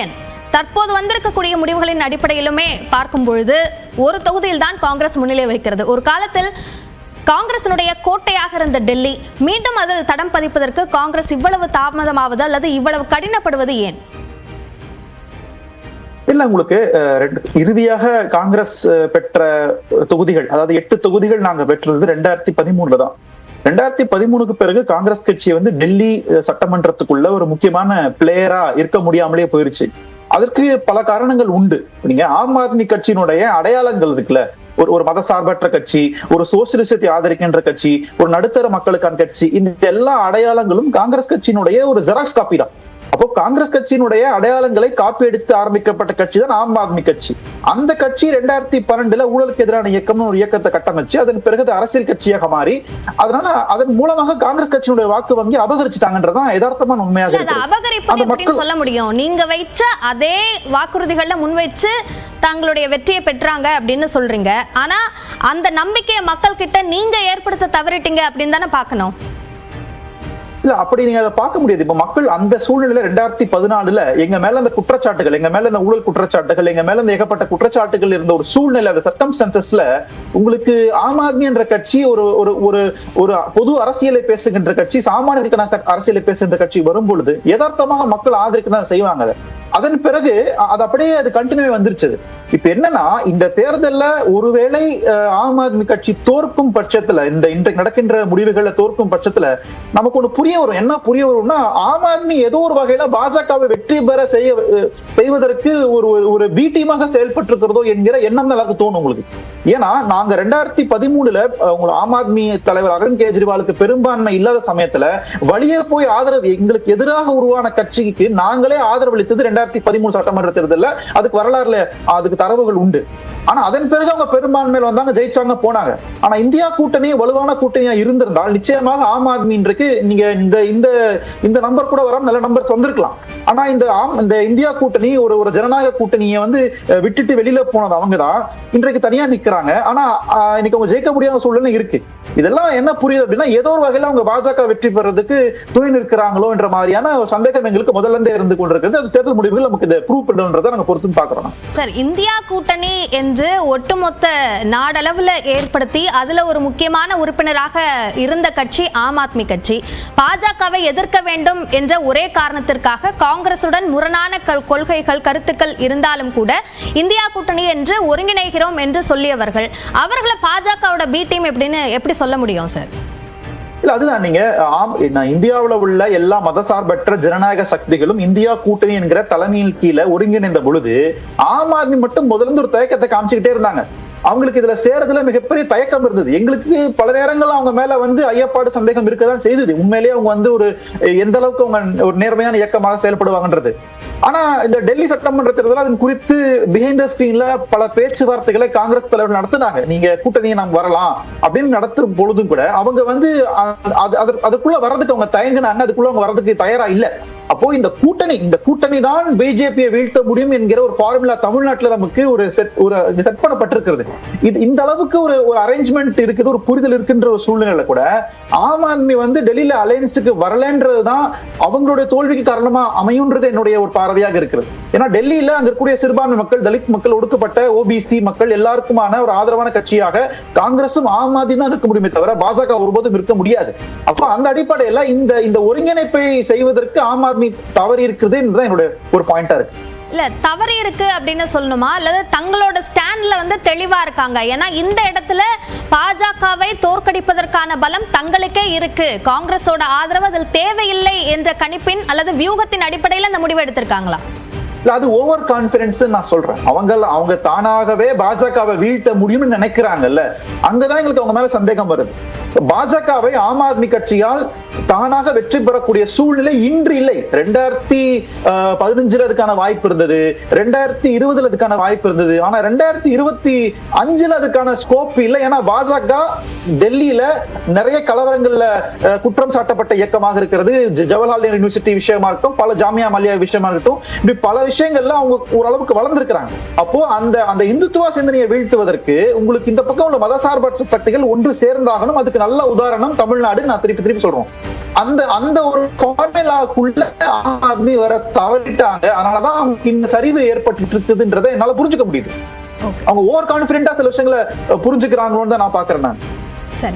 ஏன்? தற்போது வந்திருக்கக்கூடிய முடிவுகளின் அடிப்படையிலுமே பார்க்கும் பொழுது ஒரு தொகுதியில் தான் காங்கிரஸ் முன்னிலை வைக்கிறது ஒரு காலத்தில் காங்கிரசினுடைய கோட்டையாக இருந்த டெல்லி மீண்டும் அதில் தடம் பதிப்பதற்கு காங்கிரஸ் இவ்வளவு தாமதமாவது அல்லது இவ்வளவு கடினப்படுவது ஏன்? இல்ல உங்களுக்கு இறுதியாக காங்கிரஸ் பெற்ற தொகுதிகள் அதாவது எட்டு தொகுதிகள் நாங்க பெற்றது ரெண்டாயிரத்தி பதிமூணுல தான். ரெண்டாயிரத்தி பதிமூணுக்கு பிறகு காங்கிரஸ் கட்சி வந்து டெல்லி சட்டமன்றத்துக்குள்ள ஒரு முக்கியமான பிளேயரா இருக்க முடியாமலே போயிருச்சு. அதற்கு பல காரணங்கள் உண்டு. நீங்க ஆம் ஆத்மி கட்சியினுடைய அடையாளங்கள் இருக்குல்ல. ஒரு ஒரு மதசார்பற்ற கட்சி ஒரு சோசியலிசத்தை ஆதரிக்கின்ற கட்சி ஒரு நடுத்தர மக்களுக்கான கட்சி இந்த எல்லா அடையாளங்களும் காங்கிரஸ் கட்சியினுடைய ஒரு ஜெராக்ஸ் காப்பி தான். அப்போ காங்கிரஸ் கட்சியினுடைய அடையாளங்களை காப்பி எடுத்து ஆரம்பிக்கப்பட்ட கட்சி தான் ஆம் ஆத்மி கட்சி. அந்த கட்சி ரெண்டாயிரத்தி பன்னெண்டுல ஊழலுக்கு எதிரான இயக்கம்னு ஒரு இயக்கத்தை கட்டமைச்சு அதன் பிறகு அரசியல் கட்சியாக மாறி அதனால அதன் மூலமாக காங்கிரஸ் கட்சியினுடைய வாக்கு வங்கி அபகரிச்சுட்டாங்கன்றதான் யதார்த்தமான உண்மையாக அபகரிப்பு சொல்ல முடியும். நீங்க வைச்ச அதே வாக்குறுதிகள்ல முன்வைச்சு தங்களுடைய வெற்றியை பெற்றாங்க அப்படின்னு சொல்றீங்க. ஆனா அந்த நம்பிக்கையை மக்கள் கிட்ட நீங்க ஏற்படுத்த தவறிட்டீங்க அப்படின்னு தானே பார்க்கணும். இல்ல அப்படி நீங்க அதை பார்க்க முடியாது இப்ப மக்கள் அந்த சூழ்நிலையில ரெண்டாயிரத்தி பதினாலுல எங்க மேல அந்த குற்றச்சாட்டுகள் எங்க மேல இந்த ஊழல் குற்றச்சாட்டுகள் எங்க மேல இந்த ஏகப்பட்ட குற்றச்சாட்டுகள் இருந்த ஒரு சூழ்நிலை அந்த சர்க்கம்ஸ்டன்சஸ்ல உங்களுக்கு ஆம் ஆத்மி என்ற கட்சி ஒரு ஒரு ஒரு ஒரு பொது அரசியலை பேசுகின்ற கட்சி சாமானியர்களுக்கான அரசியலை பேசுகின்ற கட்சி வரும் பொழுது யதார்த்தமாக மக்கள் ஆதரிக்க தான் செய்வாங்க அதை. அதன் பிறகு அது அப்படியே அது கண்டினியூ வந்துருச்சு இப்ப என்னன்னா இந்த தேர்தல்ல ஒருவேளை ஆம் ஆத்மி கட்சி தோற்கும் பட்சத்துல இந்த இன்றைக்கு நடக்கின்ற முடிவுகளை தோற்கும் பட்சத்துல நமக்கு ஒண்ணு புரிய வரும். என்ன புரிய வரும்னா ஆம் ஆத்மி ஏதோ ஒரு வகையில பாஜகவை வெற்றி பெற செய்ய செய்வதற்கு ஒரு ஒரு- ஒரு பி டீமாக செயல்பட்டு இருக்கிறதோ என்கிற எண்ணம் தான் எல்லாருக்கும் தோணும் உங்களுக்கு. ஏன்னா நாங்க ரெண்டாயிரத்தி பதிமூணுல உங்களை ஆம் ஆத்மி தலைவர் அரவிந்த் கெஜ்ரிவாலுக்கு பெரும்பான்மை இல்லாத சமயத்துல வழியே போய் ஆதரவு எங்களுக்கு எதிராக உருவான கட்சிக்கு நாங்களே ஆதரவளித்தது ரெண்டாயிரத்தி பதிமூணு சட்டமன்ற தேர்தலில். அதுக்கு வரலாறுல அதுக்கு தரவுகள் உண்டு. ஆனா அதன் பிறகு அவங்க பெரும்பான்மையில் வந்தாங்க ஜெயிச்சாங்க போனாங்க. ஆனா இந்தியா கூட்டணி வலுவான கூட்டணியா இருந்திருந்தால் நிச்சயமாக ஆம் ஆத்மி இன்றைக்கு நீங்க இந்த இந்த இந்த நம்பர் கூட வராம நல்ல நம்பர்ஸ் வந்திருக்கலாம் ஆனா இந்த ஆம் இந்த இந்தியா கூட்டணி ஒரு ஒரு ஜனநாயக கூட்டணியை வந்து விட்டுட்டு வெளியில போனது அவங்க தான் இன்றைக்கு தனியா நிக்க நிக்கிறாங்க ஆனா இன்னைக்கு அவங்க ஜெயிக்க முடியாத சூழ்நிலை இருக்கு. இதெல்லாம் என்ன புரியுது அப்படின்னா ஏதோ ஒரு வகையில அவங்க பாஜக வெற்றி பெறதுக்கு துணை நிற்கிறாங்களோ என்ற மாதிரியான சந்தேகம் எங்களுக்கு முதல்ல இருந்தே இருந்து கொண்டிருக்கிறது. அது தேர்தல் முடிவுகள் நமக்கு இதை ப்ரூவ் பண்ணுன்றதை நாங்க பொறுத்து பாக்குறோம் சார் இந்தியா கூட்டணி என்று ஒட்டுமொத்த நாடளவுல ஏற்படுத்தி அதுல ஒரு முக்கியமான உறுப்பினராக இருந்த கட்சி ஆம் ஆத்மி கட்சி. பாஜகவை எதிர்க்க வேண்டும் என்ற ஒரே காரணத்திற்காக காங்கிரசுடன் முரணான கொள்கைகள் கருத்துக்கள் இருந்தாலும் கூட இந்தியா கூட்டணி என்று ஒருங்கிணைகிறோம் என்று சொல்லியவர் சொல்லியவர்கள் அவர்களை பாஜகவோட பி டீம் எப்படின்னு எப்படி சொல்ல முடியும் சார் இல்ல அதுதான் நீங்க ஆம் நான் இந்தியாவுல உள்ள எல்லா மதசார்பற்ற ஜனநாயக சக்திகளும் இந்தியா கூட்டணி என்கிற தலைமையின் கீழே ஒருங்கிணைந்த பொழுது ஆம் ஆத்மி மட்டும் முதலிருந்து ஒரு தயக்கத்தை காமிச்சுக்கிட்டே இருந்தாங்க. அவங்களுக்கு இதுல சேரதுல மிகப்பெரிய தயக்கம் இருந்தது. எங்களுக்கு பல நேரங்கள்ல அவங்க மேல வந்து ஐயப்பாடு சந்தேகம் இருக்கதான் செய்தது. உண்மையிலேயே அவங்க வந்து ஒரு எந்த அளவுக்கு அவங்க ஒரு நேர்மையான இயக்கமாக செயல்படுவாங்கன்றது. ஆனா இந்த டெல்லி சட்டமன்ற தேர்தல் அதன் குறித்து பிஹைண்ட் த ஸ்கிரீன்ல பல பேச்சுவார்த்தைகளை காங்கிரஸ் தலைவர் நடத்தினாங்க. நீங்க கூட்டணியை நாம் வரலாம் அப்படின்னு நடத்தும் பொழுதும் கூட அவங்க வந்து அதுக்குள்ள வர்றதுக்கு அவங்க தயங்கினாங்க. அதுக்குள்ள அவங்க வர்றதுக்கு தயாரா இல்ல. அப்போ இந்த கூட்டணி இந்த கூட்டணி தான் பிஜேபியை வீழ்த்த முடியும் என்கிற ஒரு ஃபார்முலா தமிழ்நாட்டுல நமக்கு ஒரு செட் ஒரு செட் பண்ணப்பட்டிருக்கிறது. இது இந்த அளவுக்கு ஒரு ஒரு அரேஞ்ச்மெண்ட் இருக்குது ஒரு புரிதல் இருக்குன்ற ஒரு சூழ்நிலையில கூட ஆம் ஆத்மி வந்து டெல்லியில அலையன்ஸுக்கு வரலன்றதுதான் அவங்களுடைய தோல்விக்கு காரணமா அமையுன்றது என்னுடைய ஒரு பார்வையாக இருக்கிறது. ஏன்னா டெல்லியில அங்க இருக்கக்கூடிய சிறுபான்மை மக்கள் தலித் மக்கள் ஒடுக்கப்பட்ட ஓபிசி மக்கள் எல்லாருக்குமான ஒரு ஆதரவான கட்சியாக காங்கிரசும் ஆம் ஆத்மி தான் இருக்க முடியுமே தவிர பாஜக ஒருபோதும் இருக்க முடியாது. அப்ப அந்த அடிப்படையில இந்த இந்த ஒருங்கிணைப்பை செய்வதற்கு ஆம் ஆத்மி தவறி இருக்குது என்றுதான் என்னுடைய ஒரு பாயிண்டா இருக்கு. இல்ல தவறு இருக்கு அப்படின்னு சொல்லணுமா? அல்லது தங்களோட ஸ்டாண்ட்ல வந்து தெளிவா இருக்காங்க? ஏன்னா இந்த இடத்துல பாஜகவை தோற்கடிப்பதற்கான பலம் தங்களுக்கே இருக்கு. காங்கிரஸோட ஆதரவு அதில் தேவையில்லை என்ற கணிப்பின் அல்லது வியூகத்தின் அடிப்படையில் அந்த முடிவு எடுத்திருக்காங்களா? இல்ல அது ஓவர் கான்பிடன்ஸ் நான் சொல்றேன். அவங்க அவங்க தானாகவே பாஜகவை வீழ்த்த முடியும்னு நினைக்கிறாங்கல்ல அங்கதான் எங்களுக்கு அவங்க மேல சந்தேகம் வருது. பாஜகவை ஆம் ஆத்மி கட்சியால் தானாக வெற்றி பெறக்கூடிய சூழ்நிலை இன்று இல்லை. ரெண்டாயிரத்தி பதினஞ்சுல அதுக்கான வாய்ப்பு இருந்தது. ரெண்டாயிரத்தி இருபதுல அதுக்கான வாய்ப்பு இருந்தது. ஆனா ரெண்டாயிரத்தி இருபத்தி அஞ்சுல அதுக்கான ஸ்கோப் இல்லை. ஏன்னா பாஜக டெல்லியில நிறைய கலவரங்கள்ல குற்றம் சாட்டப்பட்ட இயக்கமாக இருக்கிறது. ஜவஹர்லால் நேரு யூனிவர்சிட்டி விஷயமா இருக்கட்டும் பல ஜாமியா மல்லியா விஷயமா இருக்கட்டும் இப்படி பல விஷயங்கள்ல அவங்க ஓரளவுக்கு வளர்ந்துருக்கிறாங்க. அப்போ அந்த அந்த இந்துத்துவ சிந்தனையை வீழ்த்துவதற்கு உங்களுக்கு இந்த பக்கம் உள்ள மதசார்பற்ற சக்திகள் ஒன்று சேர்ந்தாகணும். அதுக்கு நல்ல உதாரணம் தமிழ்நாடு நான் திருப்பி திருப்பி சொல்றோம். அந்த அந்த ஒரு ஃபார்முலாக்குள்ள ஆம் ஆத்மி வர தவறிட்டாங்க. அதனாலதான் அவங்களுக்கு இந்த சரிவு ஏற்பட்டு இருக்குதுன்றதை என்னால புரிஞ்சுக்க முடியுது. அவங்க ஓவர் கான்பிடண்டா சில விஷயங்களை புரிஞ்சுக்கிறாங்களோன்னு தான் நான் பாக்குறேன் நான். சரி.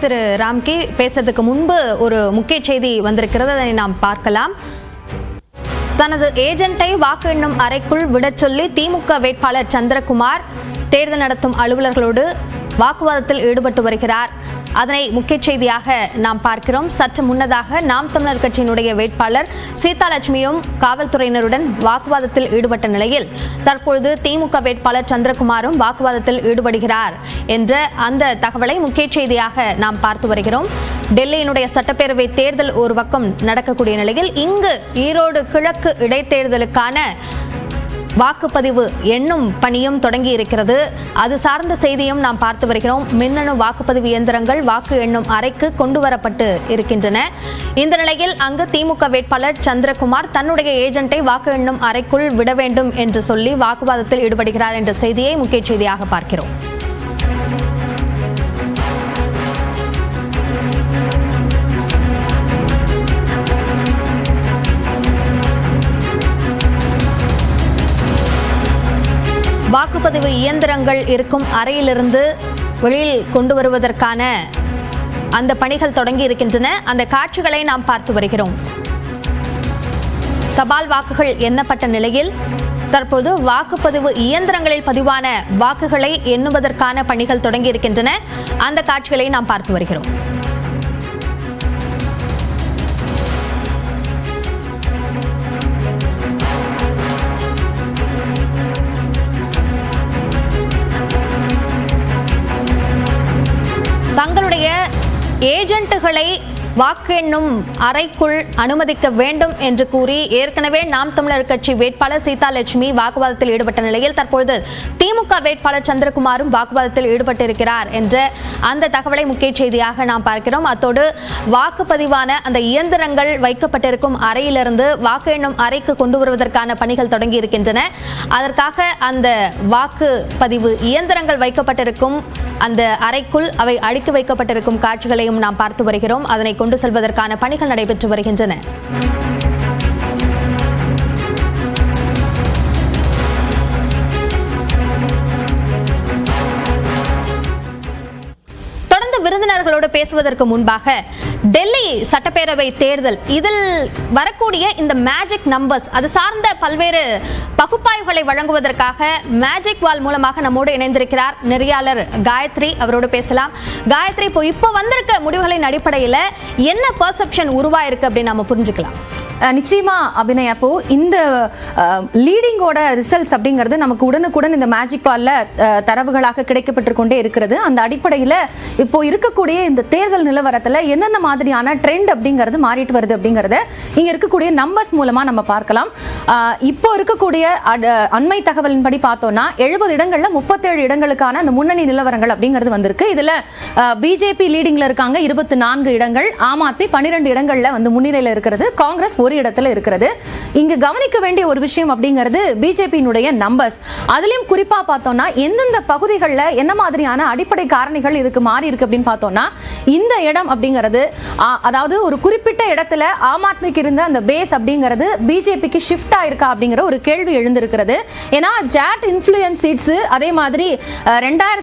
திரு ராம்கி பேசுறதுக்கு முன்பு ஒரு முக்கிய செய்தி வந்திருக்கிறது. அதை நாம் பார்க்கலாம். தனது ஏஜென்ட்டை வாக்கு எண்ணும் அறைக்குள் விடச் சொல்லி திமுக வேட்பாளர் சந்திரகுமார் தேர்தல் நடத்தும் அலுவலர்களோடு வாக்குவாதத்தில் ஈடுபட்டு வருகிறார். அதனை முக்கிய செய்தியாக நாம் பார்க்கிறோம். சற்று முன்னதாக நாம் தமிழர் கட்சியினுடைய வேட்பாளர் சீதாலட்சுமியும் காவல்துறையினருடன் வாக்குவாதத்தில் ஈடுபட்ட நிலையில் தற்பொழுது திமுக வேட்பாளர் சந்திரகுமாரும் வாக்குவாதத்தில் ஈடுபடுகிறார் என்ற அந்த தகவலை முக்கிய செய்தியாக நாம் பார்த்து வருகிறோம். டெல்லியினுடைய சட்டப்பேரவை தேர்தல் ஒரு பக்கம் நடக்கக்கூடிய நிலையில் இங்கு ஈரோடு கிழக்கு இடைத்தேர்தலுக்கான வாக்குப்பதிவு எண்ணும் பணியும் தொடங்கி இருக்கிறது அது சார்ந்த செய்தியும் நாம் பார்த்து வருகிறோம். மின்னணு வாக்குப்பதிவு இயந்திரங்கள் வாக்கு எண்ணும் அறைக்கு கொண்டு வரப்பட்டு இருக்கின்றன. இந்த நிலையில் அங்கு திமுக வேட்பாளர் சந்திரகுமார் தன்னுடைய ஏஜென்ட்டை வாக்கு எண்ணும் அறைக்குள் விட வேண்டும் என்று சொல்லி வாக்குவாதத்தில் ஈடுபடுகிறார் என்ற செய்தியை முக்கிய செய்தியாக பார்க்கிறோம். வாக்குப்பதிவு இயந்திரங்கள் இருக்கும் அறையிலிருந்து வெளியில் கொண்டு வருவதற்கான அந்த பணிகள் தொடங்கி இருக்கின்றன. அந்த காட்சிகளை நாம் பார்த்து வருகிறோம். தபால் வாக்குகள் எண்ணப்பட்ட நிலையில் தற்போது வாக்குப்பதிவு இயந்திரங்களில் பதிவான வாக்குகளை எண்ணுவதற்கான பணிகள் தொடங்கி இருக்கின்றன. அந்த காட்சிகளை நாம் பார்த்து வருகிறோம். ஏஜென்ட்டுகளை வாக்கு எண்ணும் அறைக்குள் அனுமதிக்க வேண்டும் என்று கூறி ஏற்கனவே நாம் தமிழர் கட்சி வேட்பாளர் சீதாலட்சுமி வாக்குவாதத்தில் ஈடுபட்ட நிலையில் தற்பொழுது திமுக வேட்பாளர் சந்திரகுமாரும் வாக்குவாதத்தில் ஈடுபட்டிருக்கிறார் என்ற அந்த தகவலை முக்கிய செய்தியாக நாம் பார்க்கிறோம். அத்தோடு வாக்குப்பதிவான அந்த இயந்திரங்கள் வைக்கப்பட்டிருக்கும் அறையிலிருந்து வாக்கு எண்ணும் அறைக்கு கொண்டு வருவதற்கான பணிகள் தொடங்கி இருக்கின்றன அதற்காக அந்த வாக்குப்பதிவு இயந்திரங்கள் வைக்கப்பட்டிருக்கும் அந்த அறைக்குள் அவை அடுக்கி வைக்கப்பட்டிருக்கும் காட்சிகளையும் நாம் பார்த்து வருகிறோம். அதனை கொண்டு செல்வதற்கான பணிகள் நடைபெற்று வருகின்றன. தொடர்ந்து விருந்தினர்களோடு பேசுவதற்கு முன்பாக டெல்லி சட்டப்பேரவை தேர்தல் இதில் வரக்கூடிய இந்த மேஜிக் நம்பர்ஸ் அது சார்ந்த பல்வேறு பகுப்பாய்வுகளை வழங்குவதற்காக மேஜிக் வால் மூலமாக நம்மோடு இணைந்திருக்கிறார் நெறியாளர் காயத்ரி. அவரோடு பேசலாம். காயத்ரி இப்போ இப்போ வந்திருக்க முடிவுகளின் அடிப்படையில் என்ன பர்செப்ஷன் உருவாயிருக்கு அப்படின்னு நம்ம புரிஞ்சுக்கலாம். நிச்சயமா அபிநய். அப்போ இந்த லீடிங்கோட ரிசல்ட்ஸ் அப்படிங்கிறது நமக்கு உடனுக்குடன் இந்த மேஜிக் பால்ல தரவுகளாக கிடைக்கப்பட்டு கொண்டே இருக்கிறது. அந்த அடிப்படையில் இப்போ இருக்கக்கூடிய இந்த தேர்தல் நிலவரத்தில் என்னென்ன மாதிரியான ட்ரெண்ட் அப்படிங்கிறது மாறிட்டு வருது அப்படிங்கிறத இங்க இருக்கக்கூடிய நம்பர்ஸ் மூலமா நம்ம பார்க்கலாம். இப்போ இருக்கக்கூடிய அண்மை தகவலின்படி பார்த்தோம்னா எழுபது இடங்கள்ல முப்பத்தேழு இடங்களுக்கான அந்த முன்னணி நிலவரங்கள் அப்படிங்கிறது வந்திருக்கு. இதுல பிஜேபி லீடிங்ல இருக்காங்க இருபத்தி நான்கு இடங்கள் ஆம் ஆத்மி பன்னிரெண்டு இடங்கள்ல வந்து முன்னிலையில் இருக்கிறது. காங்கிரஸ் ஒரு ஒரு இடத்துல இருக்கிறது. இங்க கவனிக்க வேண்டிய ஒரு விஷயம் அப்படிங்கிறது பிஜேபியினுடைய நம்பர்ஸ் அதுலயும் குறிப்பா பார்த்தோம்னா எந்தெந்த பகுதிகளில் என்ன மாதிரியான அடிப்படை காரணிகள் இதுக்கு மாறி இருக்கு அப்படின்னு பார்த்தோம்னா இந்த இடம் அப்படிங்கிறது அதாவது ஒரு குறிப்பிட்ட இடத்துல ஆம் ஆத்மிக்கு இருந்த அந்த பேஸ் அப்படிங்கிறது பிஜேபிக்கு ஷிஃப்ட் ஆயிருக்கா அப்படிங்கிற ஒரு கேள்வி எழுந்திருக்கிறது. ஏன்னா ஜாட் இன்ஃப்ளூயன்ஸ் சீட்ஸ் அதே மாதிரி ரெண்டாயிரத்தி